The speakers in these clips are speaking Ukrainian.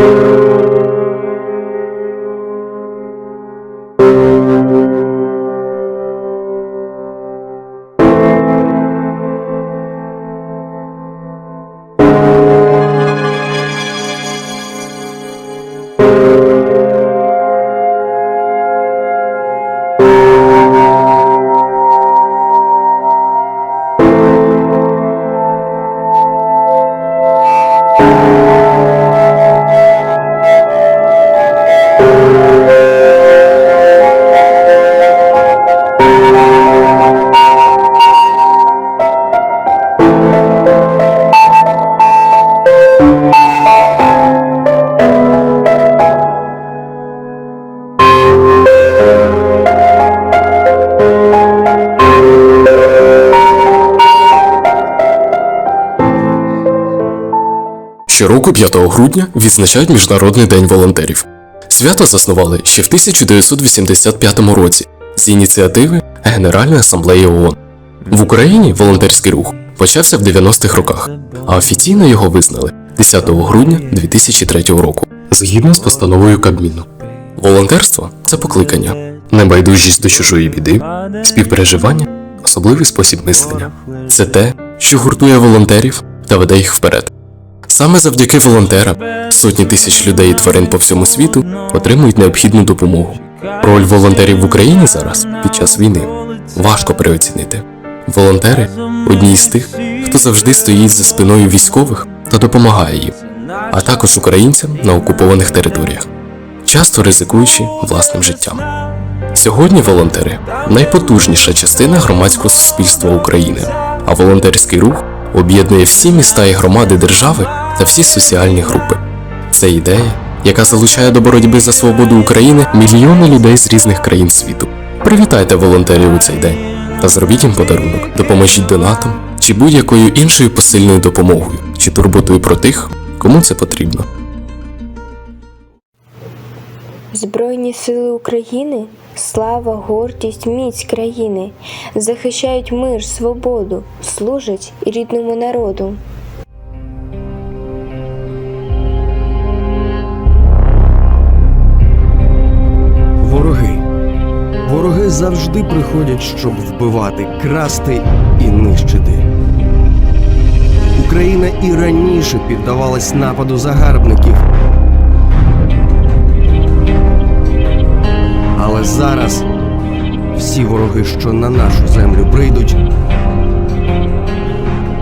you. Щороку 5 грудня відзначають Міжнародний день волонтерів. Свято заснували ще в 1985 році з ініціативи Генеральної асамблеї ООН. В Україні волонтерський рух почався в 90-х роках, а офіційно його визнали 10 грудня 2003 року, згідно з постановою Кабміну. Волонтерство це покликання, небайдужість до чужої біди, співпереживання, особливий спосіб мислення. Це те, що гуртує волонтерів та веде їх вперед. Саме завдяки волонтерам сотні тисяч людей і тварин по всьому світу отримують необхідну допомогу. Роль волонтерів в Україні зараз під час війни важко переоцінити. Волонтери одні з тих, хто завжди стоїть за спиною військових та допомагає їм, а також українцям на окупованих територіях, часто ризикуючи власним життям. Сьогодні волонтери найпотужніша частина громадського суспільства України, а волонтерський рух об'єднує всі міста і громади держави та всі соціальні групи. Це ідея, яка залучає до боротьби за свободу України мільйони людей з різних країн світу. Привітайте волонтерів у цей день та зробіть їм подарунок, допоможіть донатом чи будь-якою іншою посильною допомогою чи турботою про тих, кому це потрібно. Збройні сили України, слава, гордість, міць країни, захищають мир, свободу, служать рідному народу. Вороги. Вороги завжди приходять, щоб вбивати, красти і нищити. Україна і раніше піддавалась нападу загарбників. Але зараз всі вороги, що на нашу землю прийдуть,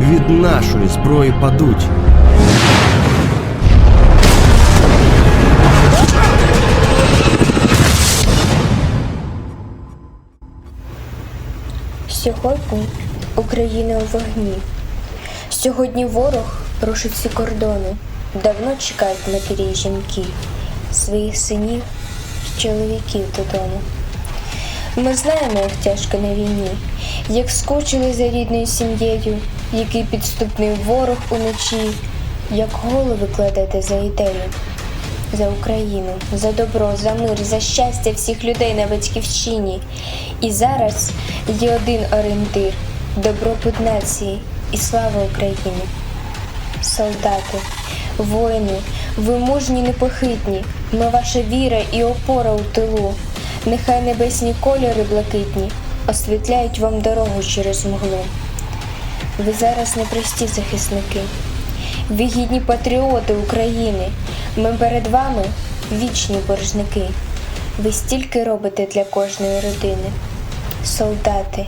від нашої зброї падуть. Сьогодні Україна у вогні. Сьогодні ворог рушить всі кордони. Давно чекають матері і жінки, своїх синів чоловіків додому. Ми знаємо, як тяжко на війні, як скучили за рідною сім'єю, який підступний ворог уночі, як голови кладете за ідею, за Україну, за добро, за мир, за щастя всіх людей на батьківщині. І зараз є один орієнтир добробут нації і слава Україні. Солдати, воїни, ви мужні непохитні, ми ваша віра і опора у тилу. Нехай небесні кольори блакитні освітляють вам дорогу через мглу. Ви зараз непрості захисники, ви гідні патріоти України. Ми перед вами вічні боржники. Ви стільки робите для кожної родини. Солдати,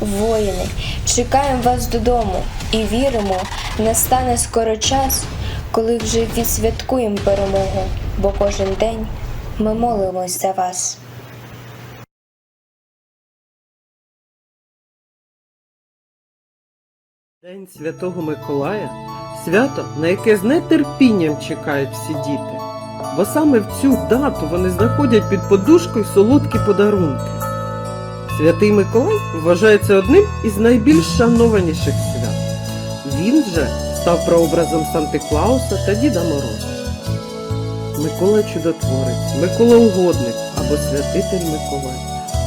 воїни, чекаємо вас додому і віримо, настане скоро час, коли вже відсвяткуємо перемогу, бо кожен день ми молимось за вас. День Святого Миколая свято, на яке з нетерпінням чекають всі діти. Бо саме в цю дату вони знаходять під подушкою солодкі подарунки. Святий Миколай вважається одним із найбільш шанованіших свят. Він же став прообразом Санти Клауса та Діда Мороза. Микола Чудотворець, Микола Угодник або Святитель Миколай.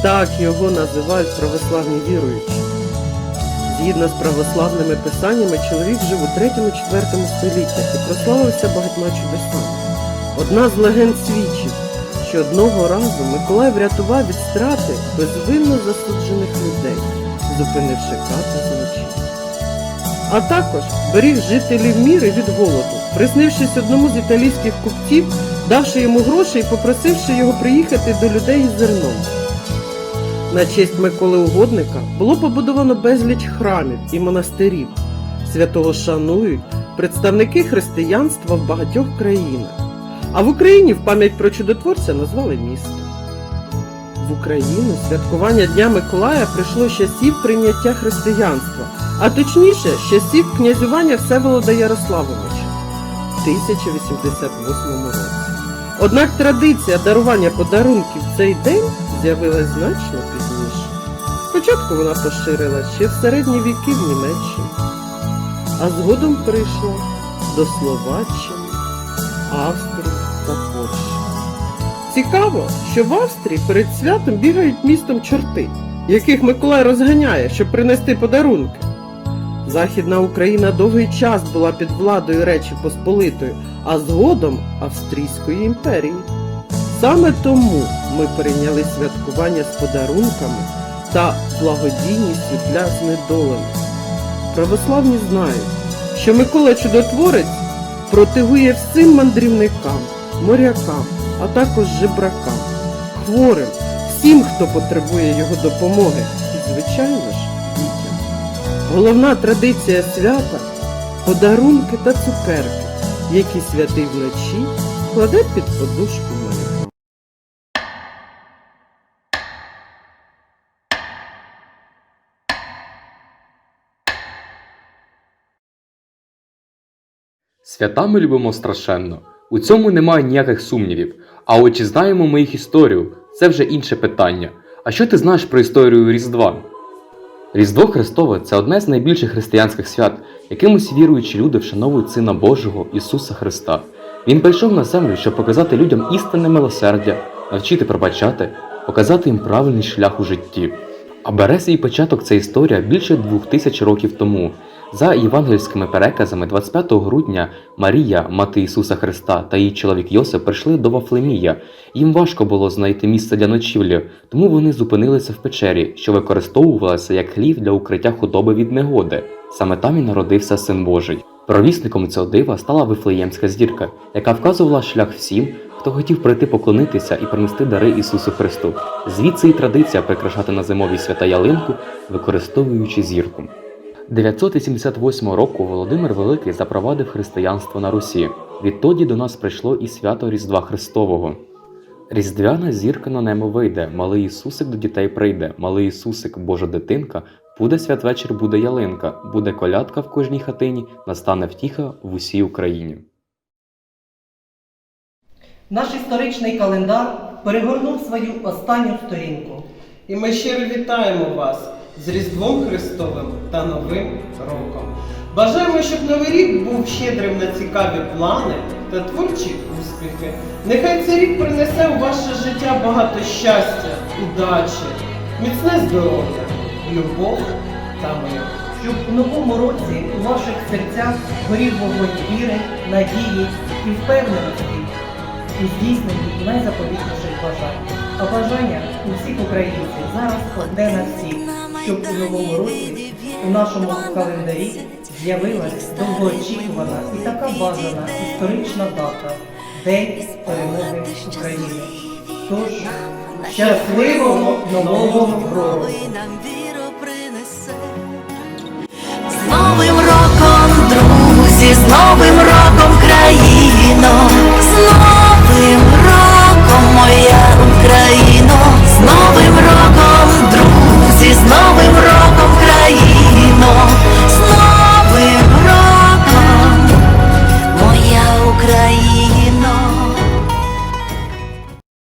Так його називають православні віруючі. Згідно з православними писаннями, чоловік жив у 3-4 століттях і прославився багатьма чудесами. Одна з легенд свідчить, що одного разу Миколай врятував від страти безвинно засуджених людей, зупинивши кати вночі. А також беріг жителів міри від голоду, приснившись одному з італійських купців, давши йому гроші і попросивши його приїхати до людей із зерном. На честь Миколи Угодника було побудовано безліч храмів і монастирів. Святого шанують представники християнства в багатьох країнах. А в Україні в пам'ять про чудотворця назвали місто. В Україну святкування Дня Миколая прийшло з часів прийняття християнства, а точніше з часів князювання Всеволода Ярославовича в 1088 році. Однак традиція дарування подарунків в цей день з'явилась значно пізніше. Спочатку вона поширилась ще в середні віки в Німеччині, а згодом прийшла до Словаччини, Австрії та Польщі. Цікаво, що в Австрії перед святом бігають містом чорти, яких Миколай розганяє, щоб принести подарунки. Західна Україна довгий час була під владою Речі Посполитої, а згодом Австрійської імперії. Саме тому ми прийняли святкування з подарунками та благодійністю для знедолених. Православні знають, що Микола Чудотворець протигує всім мандрівникам, морякам, а також жебракам, хворим, всім, хто потребує його допомоги, і, звичайно ж. Головна традиція свята подарунки та цукерки, які святий вночі кладе під подушку малюка. Свята ми любимо страшенно. У цьому немає ніяких сумнівів. А от чи знаємо ми їх історію, це вже інше питання. А що ти знаєш про історію Різдва? Різдво Христове це одне з найбільших християнських свят, якимось віруючі люди вшановують Сина Божого Ісуса Христа. Він прийшов на землю, щоб показати людям істинне милосердя, навчити пробачати, показати їм правильний шлях у житті. А бере свій початок ця історія більше двох тисяч років тому. За євангельськими переказами, 25 грудня Марія, мати Ісуса Христа та її чоловік Йосип прийшли до Вафлемія. Їм важко було знайти місце для ночівлі, тому вони зупинилися в печері, що використовувалася як хлів для укриття худоби від негоди. Саме там і народився Син Божий. Провісником цього дива стала Вифлеємська зірка, яка вказувала шлях всім, хто хотів прийти поклонитися і принести дари Ісусу Христу. Звідси і традиція прикрашати на зимовій свята ялинку, використовуючи зірку. 978 року Володимир Великий запровадив християнство на Русі. Відтоді до нас прийшло і свято Різдва Христового. Різдвяна зірка на небо вийде, малий Ісусик до дітей прийде, малий Ісусик, Божа дитинка, буде святвечір, буде ялинка, буде колядка в кожній хатині, настане втіха в усій Україні. Наш історичний календар перегорнув свою останню сторінку. І ми щиро вітаємо вас з Різдвом Христовим та Новим роком. Бажаємо, щоб Новий рік був щедрим на цікаві плани та творчі успіхи. Нехай цей рік принесе у ваше життя багато щастя, удачі, міцне здоров'я, любов та мир. Щоб у новому році у ваших серцях горів вогонь віри, надії і впевненості у здійсненні найзаповітніших бажань. А бажання у всіх українців зараз одне на всіх, щоб у новому році у нашому календарі з'явилась довгоочікувана і така бажана історична дата День перемоги України. Тож щасливого нового року! З Новим роком, друзі, з Новим